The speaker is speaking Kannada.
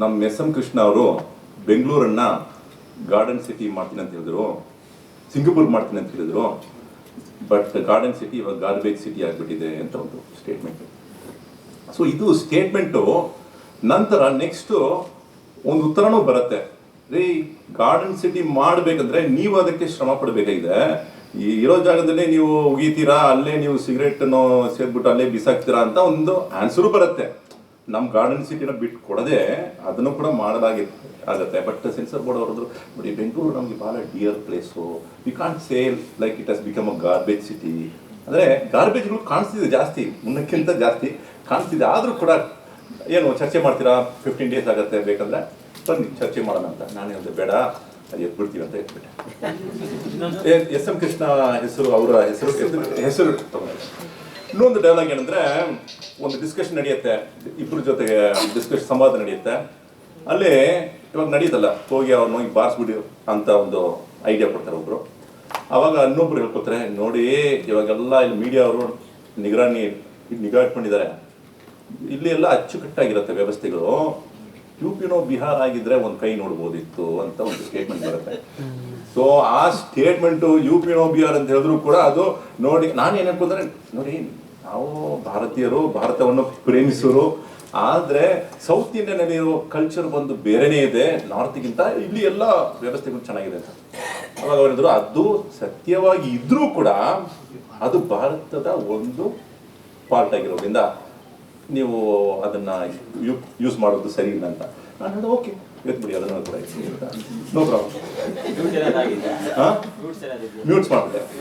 ನಮ್ಮ ಎಸ್ ಎಂ ಕೃಷ್ಣ ಅವರು ಬೆಂಗಳೂರನ್ನ ಗಾರ್ಡನ್ ಸಿಟಿ ಮಾಡ್ತೀನಿ ಅಂತ ಹೇಳಿದ್ರು. ಸಿಂಗಪುರ್ ಮಾಡ್ತೀನಿ ಅಂತ ಹೇಳಿದ್ರು. ಬಟ್ ಗಾರ್ಡನ್ ಸಿಟಿ ಇವಾಗ ಗಾರ್ಬೇಜ್ ಸಿಟಿ ಆಗಿಬಿಟ್ಟಿದೆ ಅಂತ ಒಂದು ಸ್ಟೇಟ್ಮೆಂಟ್ ಸೊ ಇದು ಸ್ಟೇಟ್ಮೆಂಟು ನಂತರ ನೆಕ್ಸ್ಟು ಒಂದು ಉತ್ತರನೂ ಬರುತ್ತೆ. ರೀ ಗಾರ್ಡನ್ ಸಿಟಿ ಮಾಡಬೇಕಂದ್ರೆ ನೀವು ಅದಕ್ಕೆ ಶ್ರಮ ಪಡಬೇಕಾಗಿದೆ. ಈ ಇರೋ ಜಾಗದಲ್ಲೇ ನೀವು ಉಗಿತೀರಾ, ಅಲ್ಲೇ ನೀವು ಸಿಗರೇಟನ್ನು ಸೇರ್ಬಿಟ್ಟು ಅಲ್ಲೇ ಬಿಸಾಕ್ತೀರಾ ಅಂತ ಒಂದು ಆನ್ಸರು ಬರುತ್ತೆ. ನಮ್ಮ ಗಾರ್ಡನ್ ಸಿಟಿನ ಬಿಟ್ಟು ಕೊಡದೆ ಅದನ್ನು ಕೂಡ ಮಾಡಲಾಗಿ ಆಗುತ್ತೆ. ಬಟ್ ಸೆನ್ಸರ್ ಬೋರ್ಡ್ ಅವರು ನೋಡಿ ಬೆಂಗಳೂರು ನಮಗೆ ಭಾಳ dear place we can't say like it has become a garbage city ಅಂದರೆ ಗಾರ್ಬೇಜ್ಗಳು ಕಾಣಿಸ್ತಿದೆ ಜಾಸ್ತಿ ಮುನ್ನಕ್ಕಿಂತ ಜಾಸ್ತಿ ಕಾಣಿಸ್ತಿದೆ. ಆದರೂ ಕೂಡ ಏನು ಚರ್ಚೆ ಮಾಡ್ತೀರಾ? ಫಿಫ್ಟೀನ್ ಡೇಸ್ ಆಗುತ್ತೆ ಬೇಕಂದ್ರೆ ಬನ್ನಿ ಚರ್ಚೆ ಮಾಡೋಣ ಅಂತ. ನಾನು ಹೇಳಿದೆ ಬೇಡ ಅದು ಎತ್ಬಿಡ್ತೀವಿ ಅಂತ ಎತ್ಬಿಟ್ಟೆ ಎಸ್ ಎಂ ಕೃಷ್ಣ ಹೆಸರು ಅವರ ಹೆಸರು ಹೆಸರು ತಗೊಂಡೆ. ಇನ್ನೊಂದು ಡೈಲಾಗ್ ಏನಂದ್ರೆ, ಒಂದು ಡಿಸ್ಕಷನ್ ನಡೆಯುತ್ತೆ ಇಬ್ಬರ ಜೊತೆಗೆ ಡಿಸ್ಕಷನ್ ಸಂವಾದ ನಡೆಯುತ್ತೆ. ಅಲ್ಲಿ ಇವಾಗ ನಡೆಯುತ್ತಲ್ಲ, ಹೋಗಿ ಅವ್ರನ್ನ ಹೋಗಿ ಬಾರಿಸ್ಬಿಡಿ ಅಂತ ಒಂದು ಐಡಿಯಾ ಕೊಡ್ತಾರೆ ಒಬ್ರು. ಅವಾಗ ಇನ್ನೊಬ್ರು ಹೇಳ್ಕೊತಾರೆ ನೋಡಿ, ಇವಾಗೆಲ್ಲ ಇಲ್ಲಿ ಮೀಡಿಯಾ ಅವರು ನಿಗರಾಣಿ, ನಿಗಾ ಇಟ್ಕೊಂಡಿದ್ದಾರೆ. ಇಲ್ಲಿ ಎಲ್ಲ ಅಚ್ಚುಕಟ್ಟಾಗಿರುತ್ತೆ ವ್ಯವಸ್ಥೆಗಳು. ಯು ಪಿನೋ ಬಿಹಾರ್ ಆಗಿದ್ರೆ ಒಂದು ಕೈ ನೋಡ್ಬೋದಿತ್ತು ಅಂತ ಒಂದು ಸ್ಟೇಟ್ಮೆಂಟ್ ಬರುತ್ತೆ. ಸೊ ಆ ಸ್ಟೇಟ್ಮೆಂಟು ಯು ಪಿನೋ ಬಿಹಾರ್ ಅಂತ ಹೇಳಿದ್ರು ಕೂಡ ಅದು ನೋಡಿ ನಾನು ಏನಪ್ಪ ಅಂದರೆ ನೋಡಿ ನಾವು ಭಾರತೀಯರು ಭಾರತವನ್ನು ಪ್ರೇಮಿಸೋರು ಆದರೆ ಸೌತ್ ಇಂಡಿಯನ್ ಇರೋ ಕಲ್ಚರ್ ಒಂದು ಬೇರೆನೇ ಇದೆ ನಾರ್ತ್ಗಿಂತ ಇಲ್ಲಿ ಎಲ್ಲ ವ್ಯವಸ್ಥೆಗಳು ಚೆನ್ನಾಗಿದೆ ಅಂತ. ಅವಾಗ ಅವ್ರು ಹೇಳಿದ್ರು ಅದು ಸತ್ಯವಾಗಿ ಇದ್ರೂ ಕೂಡ ಅದು ಭಾರತದ ಒಂದು ಪಾರ್ಟ್ ಆಗಿರೋದ್ರಿಂದ ನೀವು ಅದನ್ನ ಯೂಸ್ ಮಾಡೋದು ಸರಿ ಇಲ್ಲ ಅಂತ. ನಾನು ಹೇಳಿದೆ ಓಕೆ ಎತ್ಬಿಡಿ ಅದನ್ನು ಕೂಡ ನೋ ಪ್ರಾಬ್ಲಮ್ ಮ್ಯೂಟ್ಸ್ ಮಾಡಿದೆ.